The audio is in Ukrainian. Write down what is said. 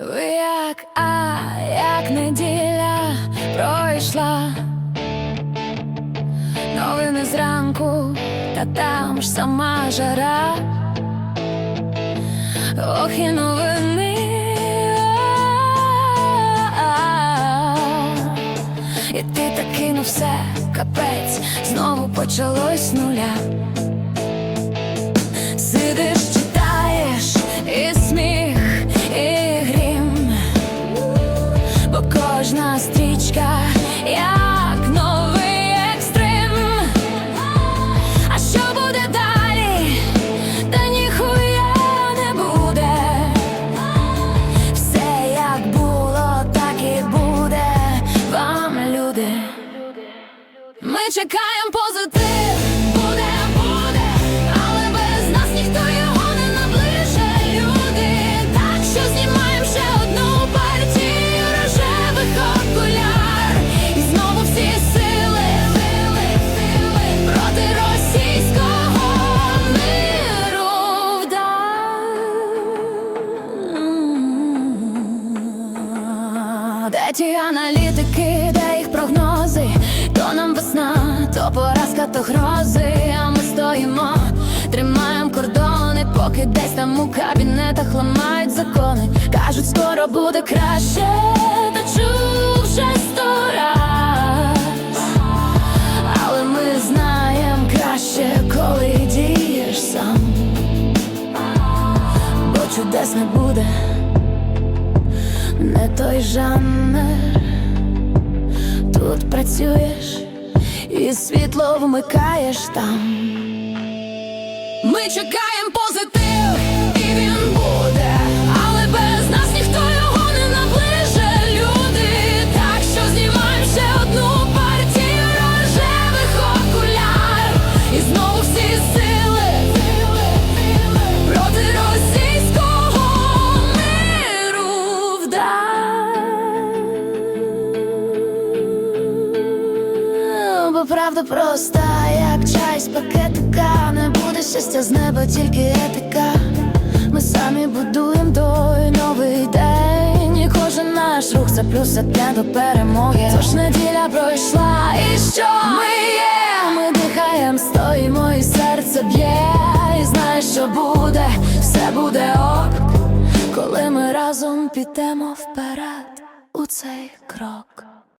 Ви як, а як неділя пройшла, новини зранку, та там ж сама жара. Ох, і новини. І ти так кинув все, капець, знову почалось нуля. Сидиш, Чекаємо позитив, буде, буде, але без нас ніхто його не наближе. Люди, так що знімаємо ще одну партію рожевих окуляр. І знову всі сили, сили, сили проти російського миру. Де ті аналітики, де їх поразка, то грози. А ми стоїмо, тримаємо кордони, поки десь там у кабінетах ламають закони. Кажуть, скоро буде краще, та чув вже сто раз. Але ми знаємо краще, коли дієш сам. Бо чудес не буде, не той жанр. Тут працюєш і світло вмикаєш там. Ми чекаємо правда проста, як чай з пакетика. Не буде щастя з неба, тільки етика. Ми самі будуємо той новий день. І кожен наш рух це плюс одне до перемоги. Тож неділя пройшла, і що? Ми є? Ми дихаєм, стоїмо, і серце б'є. І знаєш, що буде, все буде ок. Коли ми разом підемо вперед у цей крок